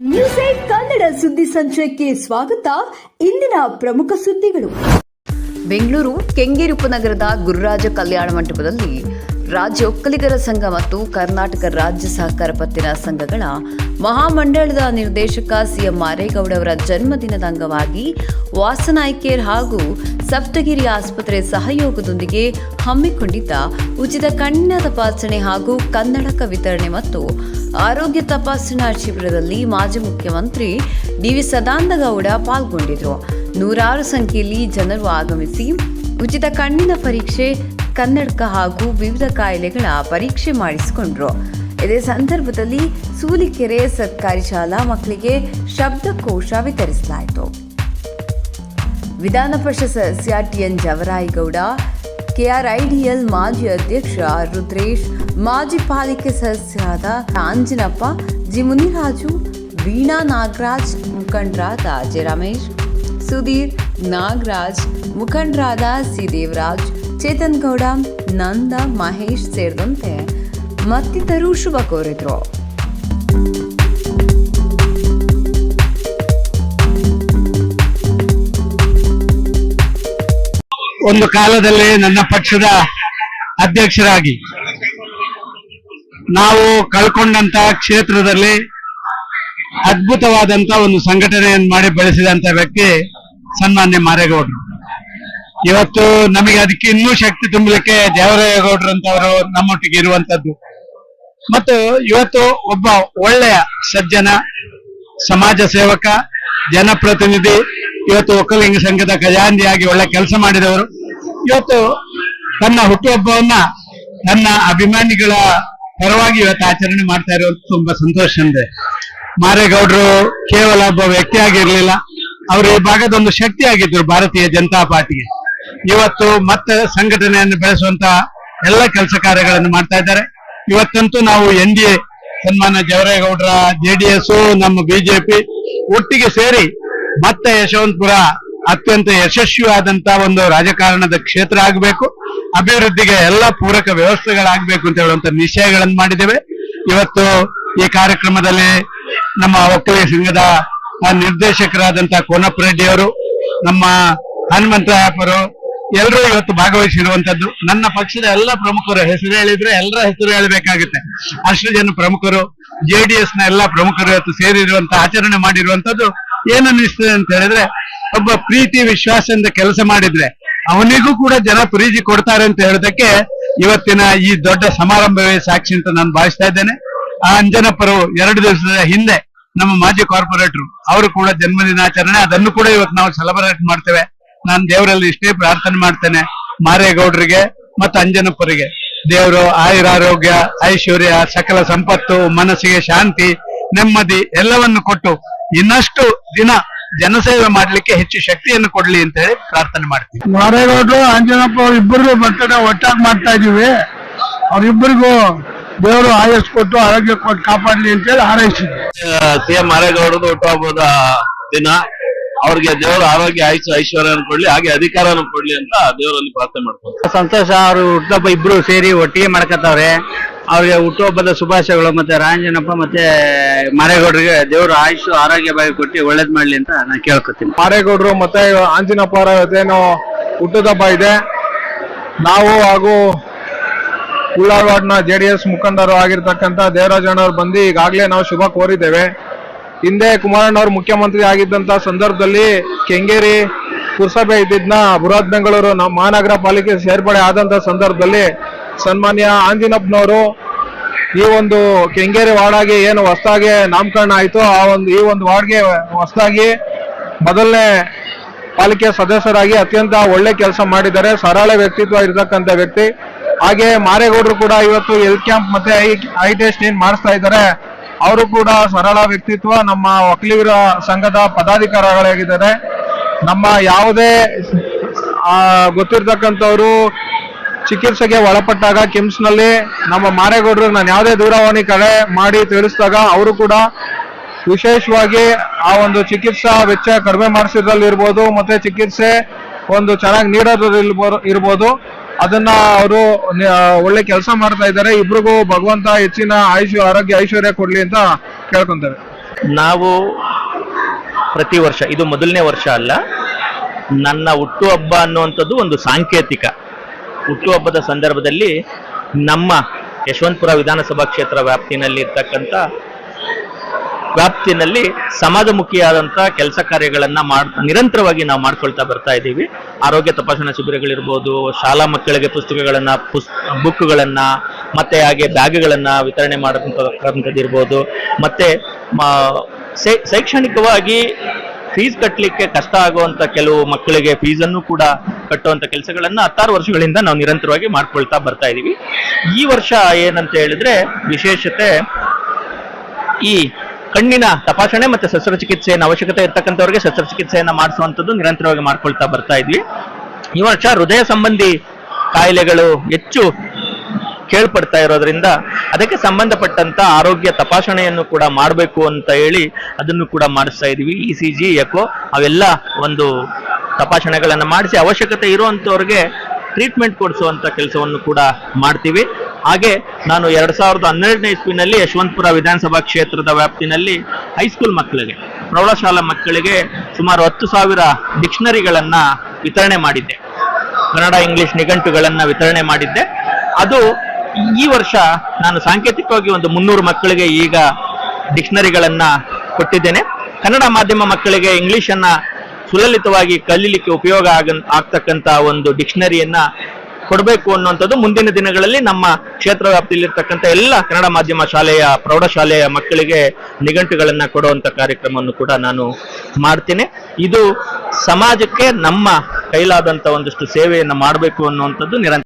News eight Kannada ಸುದ್ದಿ ಸಂಚಯಕ್ಕೆ ಸ್ವಾಗತ. ಇಂದಿನ ಪ್ರಮುಖ ಸುದ್ದಿಗಳು. ಬೆಂಗಳೂರು ಕೆಂಗೇರಿ ಉಪನಗರದ ಗುರುರಾಜ ಕಲ್ಯಾಣ ಮಂಟಪದಲ್ಲಿ ರಾಜ್ಯ ಒಕ್ಕಲಿಗರ ಸಂಘ ಮತ್ತು ಕರ್ನಾಟಕ ರಾಜ್ಯ ಸಹಕಾರ ಪತ್ತಿನ ಸಂಘಗಳ ಮಹಾಮಂಡಳದ ನಿರ್ದೇಶಕ ಸಿಎಂ ಮಾರೇಗೌಡ ಅವರ ಜನ್ಮದಿನದ ಅಂಗವಾಗಿ ವಾಸನಾಯ್ಕೇರ್ ಹಾಗೂ ಸಪ್ತಗಿರಿ ಆಸ್ಪತ್ರೆ ಸಹಯೋಗದೊಂದಿಗೆ ಹಮ್ಮಿಕೊಂಡಿದ್ದ ಉಚಿತ ಕಣ್ಣಿನ ತಪಾಸಣೆ ಹಾಗೂ ಕನ್ನಡಕ ವಿತರಣೆ ಮತ್ತು ಆರೋಗ್ಯ ತಪಾಸಣಾ ಶಿಬಿರದಲ್ಲಿ ಮಾಜಿ ಮುಖ್ಯಮಂತ್ರಿ ಡಿವಿ ಸದಾನಂದಗೌಡ ಪಾಲ್ಗೊಂಡಿದ್ರು. ನೂರಾರು ಸಂಖ್ಯೆಯಲ್ಲಿ ಜನರು ಆಗಮಿಸಿ ಉಚಿತ ಕಣ್ಣಿನ ಪರೀಕ್ಷೆ, ಕನ್ನಡಕ ಹಾಗೂ ವಿವಿಧ ಕಾಯಿಲೆಗಳ ಪರೀಕ್ಷೆ ಮಾಡಿಸಿಕೊಂಡ್ರು. ಇದೇ ಸಂದರ್ಭದಲ್ಲಿ ಸೂಲಿಕೆರೆ ಸರ್ಕಾರಿ ಶಾಲಾ ಮಕ್ಕಳಿಗೆ ಶಬ್ದಕೋಶ ವಿತರಿಸಲಾಯಿತು. ವಿಧಾನ ಪರಿಷತ್ ಸದಸ್ಯ ಟಿಎನ್ ಜವರಾಯಗೌಡ, ಕೆಆರ್ಐಡಿಎಲ್ ಮಾಜಿ ಅಧ್ಯಕ್ಷ ರುದ್ರೇಶ್ ಮಾಜಿ ಪಾಲಿಕೆ ಸದಸ್ಯರಾದ ಕಾಂಜಿನಪ್ಪ ಜಿ ಮುನಿರಾಜು ವೀಣಾ ನಾಗರಾಜ್, ಮುಖಂಡರಾದ ಜೆ ರಮೇಶ್, ಸುಧೀರ್ ನಾಗರಾಜ್, ಮುಖಂಡರಾದ ಸಿ ದೇವರಾಜ್, ಚೇತನ್ ಗೌಡ, ನಂದ ಮಹೇಶ್ ಸೇರಿದಂತೆ ಮತ್ತಿತರು ಶುಭ ಕೋರಿದ್ರು. ಒಂದು ಕಾಲದಲ್ಲಿ ನನ್ನ ಪಕ್ಷದ ಅಧ್ಯಕ್ಷರಾಗಿ ನಾವು ಕಳ್ಕೊಂಡಂತ ಕ್ಷೇತ್ರದಲ್ಲಿ ಅದ್ಭುತವಾದಂತ ಒಂದು ಸಂಘಟನೆಯನ್ನು ಮಾಡಿ ಬೆಳೆಸಿದಂತ ವ್ಯಕ್ತಿ ಸನ್ಮಾನ್ಯ ಮಾರೇಗೌಡರು. ಇವತ್ತು ನಮಗೆ ಅದಕ್ಕೆ ಇನ್ನೂ ಶಕ್ತಿ ತುಂಬಲಿಕ್ಕೆ ದೇವರಾಯಗೌಡರು ಅಂತವರು ನಮ್ಮೊಟ್ಟಿಗೆ ಇರುವಂತದ್ದು. ಮತ್ತು ಇವತ್ತು ಒಬ್ಬ ಒಳ್ಳೆಯ ಸಜ್ಜನ, ಸಮಾಜ ಸೇವಕ, ಜನಪ್ರತಿನಿಧಿ, ಇವತ್ತು ಒಕ್ಕಲಿಂಗ ಸಂಘದ ಖಜಾಂಜಿಯಾಗಿ ಒಳ್ಳೆ ಕೆಲಸ ಮಾಡಿದವರು. ಇವತ್ತು ತನ್ನ ಹುಟ್ಟುಹಬ್ಬವನ್ನ ತನ್ನ ಅಭಿಮಾನಿಗಳ ಪರವಾಗಿ ಇವತ್ತು ಆಚರಣೆ ಮಾಡ್ತಾ ಇರೋದು ತುಂಬಾ ಸಂತೋಷ ಇದೆ ಮಾರೇಗೌಡರು ಕೇವಲ ಒಬ್ಬ ವ್ಯಕ್ತಿಯಾಗಿರ್ಲಿಲ್ಲ ಅವರು ಈ ಭಾಗದ ಒಂದು ಶಕ್ತಿ ಆಗಿದ್ರು ಭಾರತೀಯ ಜನತಾ ಪಾರ್ಟಿಗೆ. ಇವತ್ತು ಮತ್ತೆ ಸಂಘಟನೆಯನ್ನು ಬೆಳೆಸುವಂತ ಎಲ್ಲ ಕೆಲಸ ಕಾರ್ಯಗಳನ್ನು ಮಾಡ್ತಾ ಇದ್ದಾರೆ. ಇವತ್ತಂತೂ ನಾವು ಎನ್ ಡಿ ಎ ಸನ್ಮಾನ ಜವರೇಗೌಡರ ಜೆಡಿಎಸ್ ನಮ್ಮ ಬಿಜೆಪಿ ಒಟ್ಟಿಗೆ ಸೇರಿ ಮತ್ತೆ ಯಶವಂತಪುರ ಅತ್ಯಂತ ಯಶಸ್ವಿಯಾದಂತ ಒಂದು ರಾಜಕಾರಣದ ಕ್ಷೇತ್ರ ಆಗಬೇಕು. ಅಭಿವೃದ್ಧಿಗೆ ಎಲ್ಲ ಪೂರಕ ವ್ಯವಸ್ಥೆಗಳಾಗಬೇಕು ಅಂತ ಹೇಳುವಂತ ನಿಶ್ಚಯಗಳನ್ನು ಮಾಡಿದ್ದೇವೆ. ಇವತ್ತು ಈ ಕಾರ್ಯಕ್ರಮದಲ್ಲಿ ನಮ್ಮ ಒಕ್ಕಲಿಗ ಸಂಘದ ಆ, ನಿರ್ದೇಶಕರಾದಂತ ಕೋನಪ್ಪ ರೆಡ್ಡಿ ಅವರು ನಮ್ಮ ಹನುಮಂತರಾಯಪ್ಪರು ಎಲ್ಲರೂ ಇವತ್ತು ಭಾಗವಹಿಸಿರುವಂತದ್ದು. ನನ್ನ ಪಕ್ಷದ ಎಲ್ಲ ಪ್ರಮುಖರು ಹೆಸರು ಹೇಳಿದ್ರೆ ಎಲ್ಲರ ಹೆಸರು ಹೇಳಬೇಕಾಗುತ್ತೆ. ಅಷ್ಟು ಜನ ಪ್ರಮುಖರು ಜೆಡಿಎಸ್ನ ಎಲ್ಲ ಪ್ರಮುಖರು ಇವತ್ತು ಸೇರಿರುವಂತ ಆಚರಣೆ ಮಾಡಿರುವಂತದ್ದು ಏನನ್ನಿಸ್ತದೆ ಅಂತ ಹೇಳಿದ್ರೆ ಒಬ್ಬ ಪ್ರೀತಿ ವಿಶ್ವಾಸದಿಂದ ಕೆಲಸ ಮಾಡಿದ್ರೆ ಅವನಿಗೂ ಕೂಡ ಜನ ಪ್ರೀತಿ ಕೊಡ್ತಾರೆ ಅಂತ ಹೇಳೋದಕ್ಕೆ ಇವತ್ತಿನ ಈ ದೊಡ್ಡ ಸಮಾರಂಭವೇ ಸಾಕ್ಷಿ ಅಂತ ನಾನು ಭಾವಿಸ್ತಾ ಇದ್ದೇನೆ. ಆ ಅಂಜನಪ್ಪರು ಎರಡು ದಿವಸದ ಹಿಂದೆ ನಮ್ಮ ಮಾಜಿ ಕಾರ್ಪೊರೇಟರ್, ಅವರು ಕೂಡ ಜನ್ಮದಿನಾಚರಣೆ ಅದನ್ನು ಕೂಡ ಇವತ್ತು ನಾವು ಸೆಲೆಬ್ರೇಟ್ ಮಾಡ್ತೇವೆ. ನಾನು ದೇವರಲ್ಲಿ ಇಷ್ಟೇ ಪ್ರಾರ್ಥನೆ ಮಾಡ್ತೇನೆ ಮಾರೇಗೌಡರಿಗೆ ಮತ್ತು ಅಂಜನಪ್ಪರಿಗೆ. ದೇವರು ಆಯುರಾರೋಗ್ಯ, ಐಶ್ವರ್ಯ, ಸಕಲ ಸಂಪತ್ತು, ಮನಸ್ಸಿಗೆ ಶಾಂತಿ, ನೆಮ್ಮದಿ ಎಲ್ಲವನ್ನು ಕೊಟ್ಟು ಇನ್ನಷ್ಟು ದಿನ ಜನಸೇವೆ ಮಾಡ್ಲಿಕ್ಕೆ ಹೆಚ್ಚು ಶಕ್ತಿಯನ್ನು ಕೊಡ್ಲಿ ಅಂತ ಹೇಳಿ ಪ್ರಾರ್ಥನೆ ಮಾಡ್ತೀವಿ. ಮಾರೇಗೌಡರು ಅಂಜನಪ್ಪ ಅವ್ರ ಇಬ್ಬರಿಗೂ ಬರ್ತಡೇ ಒಟ್ಟಾಗಿ ಮಾಡ್ತಾ ಇದೀವಿ. ಅವರಿಬ್ಬರಿಗೂ ದೇವರು ಆಯಸ್ ಕೊಟ್ಟು ಆರೋಗ್ಯ ಕೊಟ್ಟು ಕಾಪಾಡ್ಲಿ ಅಂತ ಹೇಳಿ ಹಾರೈಸಿದ್ವಿ. ಸಿಎಂ ಮಾರೇಗೌಡರದು ಹುಟ್ಟುಹಬ್ಬದ ದಿನ. ಅವ್ರಿಗೆ ದೇವರ ಆರೋಗ್ಯ ಆಯುಷ್ ಐಶ್ವರ್ಯ ಕೊಡ್ಲಿ ಹಾಗೆ ಅಧಿಕಾರವನ್ನು ಕೊಡ್ಲಿ ಅಂತ ದೇವರಲ್ಲಿ ಪ್ರಾರ್ಥನೆ ಮಾಡ್ತಾರೆ ಸಂತೋಷ ಅವರು ಹುಟ್ಟುಹಬ್ಬ ಇಬ್ರು ಸೇರಿ ಒಟ್ಟಿಗೆ ಮಾಡ್ಕತ್ತವ್ರೆ. ಅವ್ರಿಗೆ ಹುಟ್ಟುಹಬ್ಬದ ಶುಭಾಶಯಗಳು ಮತ್ತೆ ರಾಂಜನಪ್ಪ ಮತ್ತೆ ಮಾರೇಗೌಡರಿಗೆ ದೇವರು ಆಯುಷ್ ಆರೋಗ್ಯ ಬಾಯಿ ಕೊಟ್ಟು ಒಳ್ಳೇದ್ ಮಾಡ್ಲಿ ಅಂತ ನಾನು ಕೇಳ್ಕೊತೀನಿ. ಮಾರೇಗೌಡರು ಮತ್ತೆ ಆಂಜನಪ್ಪ ಅವರ ಹುಟ್ಟುದಬ್ಬ ಇದೆ. ನಾವು ಹಾಗೂ ಉಳ್ಳಾರ್ವಾಡ್ನ ಜೆ ಡಿ ಎಸ್ ಮುಖಂಡರು ಆಗಿರ್ತಕ್ಕಂಥ ದೇವರಾಜಣ್ಣವ್ರು ಬಂದು ಈಗಾಗಲೇ ನಾವು ಶುಭ ಕೋರಿದ್ದೇವೆ. ಹಿಂದೆ ಕುಮಾರಣ್ಣವ್ರು ಮುಖ್ಯಮಂತ್ರಿ ಆಗಿದ್ದಂತ ಸಂದರ್ಭದಲ್ಲಿ ಕೆಂಗೇರಿ ಪುರಸಭೆ ಇದ್ದಿದ್ನ ಬೃಹತ್ ಬೆಂಗಳೂರು ನಮ್ಮ ಮಹಾನಗರ ಪಾಲಿಕೆ ಸೇರ್ಪಡೆ ಆದಂತ ಸಂದರ್ಭದಲ್ಲಿ ಸನ್ಮಾನ್ಯ ಆಂಜಿನಪ್ಪನವರು, ಈ ಒಂದು ಕೆಂಗೇರಿ ವಾರ್ಡಾಗಿ ಏನು ಹೊಸದಾಗಿ ನಾಮಕರಣ ಆಯಿತು ಆ ಒಂದು, ಈ ಒಂದು ವಾರ್ಡ್ಗೆ ಹೊಸದಾಗಿ ಮೊದಲನೇ ಪಾಲಿಕೆ ಸದಸ್ಯರಾಗಿ ಅತ್ಯಂತ ಒಳ್ಳೆ ಕೆಲಸ ಮಾಡಿದ್ದಾರೆ. ಸರಳ ವ್ಯಕ್ತಿತ್ವ ಇರತಕ್ಕಂಥ ವ್ಯಕ್ತಿ. ಹಾಗೆ ಮಾರೇಗೌಡರು ಕೂಡ ಇವತ್ತು ಹೆಲ್ತ್ ಕ್ಯಾಂಪ್ ಮತ್ತೆ ಐ ಟೆಸ್ಟ್ ಏನ್ ಮಾಡಿಸ್ತಾ ಇದ್ದಾರೆ. ಅವರು ಕೂಡ ಸರಳ ವ್ಯಕ್ತಿತ್ವ, ನಮ್ಮ ಒಕ್ಕಲಿಗರ ಸಂಘದ ಪದಾಧಿಕಾರಿಗಳಾಗಿದ್ದಾರೆ. ನಮ್ಮ ಯಾವುದೇ ಗೊತ್ತಿರ್ತಕ್ಕಂಥವ್ರು ಚಿಕಿತ್ಸೆಗೆ ಒಳಪಟ್ಟಾಗ ಕಿಮ್ಸ್ನಲ್ಲಿ ನಮ್ಮ ಮಾರೇಗೌಡರು ನಾನು ಯಾವುದೇ ದೂರವಾಣಿ ಕರೆ ಮಾಡಿ ತಿಳಿಸಿದಾಗ ಅವರು ಕೂಡ ವಿಶೇಷವಾಗಿ ಆ ಒಂದು ಚಿಕಿತ್ಸಾ ವೆಚ್ಚ ಕಡಿಮೆ ಮಾಡಿಸಿದ್ರಲ್ಲಿ ಇರ್ಬೋದು, ಮತ್ತೆ ಚಿಕಿತ್ಸೆ ಒಂದು ಚೆನ್ನಾಗಿ ನೀಡೋದ್ರಲ್ಲಿ ಇರ್ಬೋದು- ಇರ್ಬೋದು. ಅದನ್ನ ಅವರು ಒಳ್ಳೆ ಕೆಲಸ ಮಾಡ್ತಾ ಇದ್ದಾರೆ. ಇಬ್ರಿಗೂ ಭಗವಂತ ಹೆಚ್ಚಿನ ಆಯುಷ್ ಆರೋಗ್ಯ ಐಶ್ವರ್ಯ ಕೊಡ್ಲಿ ಅಂತ ಕೇಳ್ಕೊಂತಾರೆ ನಾವು ಪ್ರತಿ ವರ್ಷ, ಇದು ಮೊದಲನೇ ವರ್ಷ ಅಲ್ಲ, ನನ್ನ ಹುಟ್ಟುಹಬ್ಬ ಅನ್ನುವಂಥದ್ದು ಒಂದು ಸಾಂಕೇತಿಕ. ಹುಟ್ಟುಹಬ್ಬದ ಸಂದರ್ಭದಲ್ಲಿ ನಮ್ಮ ಯಶವಂತಪುರ ವಿಧಾನಸಭಾ ಕ್ಷೇತ್ರ ವ್ಯಾಪ್ತಿನಲ್ಲಿ ಇರ್ತಕ್ಕಂಥ ವ್ಯಾಪ್ತಿನಲ್ಲಿ ಸಮಾಜಮುಖಿಯಾದಂಥ ಕೆಲಸ ಕಾರ್ಯಗಳನ್ನು ಮಾಡ್, ನಿರಂತರವಾಗಿ ನಾವು ಮಾಡ್ಕೊಳ್ತಾ ಬರ್ತಾ ಇದ್ದೀವಿ. ಆರೋಗ್ಯ ತಪಾಸಣಾ ಶಿಬಿರಗಳಿರ್ಬೋದು, ಶಾಲಾ ಮಕ್ಕಳಿಗೆ ಪುಸ್ತಕಗಳನ್ನು, ಪುಸ್, ಬುಕ್ಗಳನ್ನು, ಮತ್ತೆ ಹಾಗೆ ಬ್ಯಾಗ್ಗಳನ್ನು ವಿತರಣೆ ಮಾಡತಕ್ಕಂಥದ್ದು ಮತ್ತು ಶೈಕ್ಷಣಿಕವಾಗಿ ಫೀಸ್ ಕಟ್ಟಲಿಕ್ಕೆ ಕಷ್ಟ ಆಗುವಂತ ಕೆಲವು ಮಕ್ಕಳಿಗೆ ಫೀಸನ್ನು ಕೂಡ ಕಟ್ಟುವಂತ ಕೆಲಸಗಳನ್ನ ಹತ್ತಾರು ವರ್ಷಗಳಿಂದ ನಾವು ನಿರಂತರವಾಗಿ ಮಾಡ್ಕೊಳ್ತಾ ಬರ್ತಾ ಇದೀವಿ. ಈ ವರ್ಷ ಏನಂತ ಹೇಳಿದ್ರೆ ವಿಶೇಷತೆ ಈ ಕಣ್ಣಿನ ತಪಾಸಣೆ ಮತ್ತೆ ಶಸ್ತ್ರಚಿಕಿತ್ಸೆಯನ್ನು ಅವಶ್ಯಕತೆ ಇರ್ತಕ್ಕಂಥವ್ರಿಗೆ ಶಸ್ತ್ರಚಿಕಿತ್ಸೆಯನ್ನ ಮಾಡಿಸುವಂಥದ್ದು ನಿರಂತರವಾಗಿ ಮಾಡ್ಕೊಳ್ತಾ ಬರ್ತಾ ಇದ್ವಿ. ಈ ವರ್ಷ ಹೃದಯ ಸಂಬಂಧಿ ಕಾಯಿಲೆಗಳು ಹೆಚ್ಚು ಕೇಳ್ಪಡ್ತಾ ಇರೋದ್ರಿಂದ ಅದಕ್ಕೆ ಸಂಬಂಧಪಟ್ಟಂತ ಆರೋಗ್ಯ ತಪಾಸಣೆಯನ್ನು ಕೂಡ ಮಾಡಬೇಕು ಅಂತ ಹೇಳಿ ಅದನ್ನು ಕೂಡ ಮಾಡಿಸ್ತಾ ಇದೀವಿ. ಇ ಸಿ ಜಿ ಎಕೋ ಅವೆಲ್ಲ ಒಂದು ತಪಾಸಣೆಗಳನ್ನು ಮಾಡಿಸಿ ಅವಶ್ಯಕತೆ ಇರುವಂತವ್ರಿಗೆ ಟ್ರೀಟ್ಮೆಂಟ್ ಕೊಡಿಸುವಂತ ಕೆಲಸವನ್ನು ಕೂಡ ಮಾಡ್ತೀವಿ. ಹಾಗೆ ನಾನು ಎರಡ್ ಸಾವಿರದ ಹನ್ನೆರಡನೇ ಇಸ್ವಿನಲ್ಲಿ ಯಶವಂತಪುರ ವಿಧಾನಸಭಾ ಕ್ಷೇತ್ರದ ವ್ಯಾಪ್ತಿನಲ್ಲಿ ಹೈಸ್ಕೂಲ್ ಮಕ್ಕಳಿಗೆ, ಪ್ರೌಢಶಾಲಾ ಮಕ್ಕಳಿಗೆ ಸುಮಾರು ಹತ್ತು ಸಾವಿರ ಡಿಕ್ಷನರಿಗಳನ್ನ ವಿತರಣೆ ಮಾಡಿದ್ದೆ. ಕನ್ನಡ, ಇಂಗ್ಲಿಷ್ ನಿಘಂಟುಗಳನ್ನ ವಿತರಣೆ ಮಾಡಿದ್ದೆ. ಅದು ಈ ವರ್ಷ ನಾನು ಸಾಂಕೇತಿಕವಾಗಿ ಒಂದು ಮುನ್ನೂರು ಮಕ್ಕಳಿಗೆ ಈಗ ಡಿಕ್ಷನರಿಗಳನ್ನ ಕೊಟ್ಟಿದ್ದೇನೆ. ಕನ್ನಡ ಮಾಧ್ಯಮ ಮಕ್ಕಳಿಗೆ ಇಂಗ್ಲಿಷ್ ಅನ್ನ ಸುಲಲಿತವಾಗಿ ಕಲೀಲಿಕ್ಕೆ ಉಪಯೋಗ ಆಗ ಆಗ್ತಕ್ಕಂಥ ಒಂದು ಡಿಕ್ಷನರಿಯನ್ನ ಕೊಡಬೇಕು ಅನ್ನುವಂಥದ್ದು ಮುಂದಿನ ದಿನಗಳಲ್ಲಿ ನಮ್ಮ ಕ್ಷೇತ್ರ ವ್ಯಾಪ್ತಿಯಲ್ಲಿರ್ತಕ್ಕಂಥ ಎಲ್ಲ ಕನ್ನಡ ಮಾಧ್ಯಮ ಶಾಲೆಯ, ಪ್ರೌಢಶಾಲೆಯ ಮಕ್ಕಳಿಗೆ ನಿಘಂಟುಗಳನ್ನ ಕೊಡುವಂತ ಕಾರ್ಯಕ್ರಮವನ್ನು ಕೂಡ ನಾನು ಮಾಡ್ತೇನೆ. ಇದು ಸಮಾಜಕ್ಕೆ ನಮ್ಮ ಕೈಲಾದಂತ ಒಂದಷ್ಟು ಸೇವೆಯನ್ನು ಮಾಡಬೇಕು ಅನ್ನುವಂಥದ್ದು ನಿರಂತರ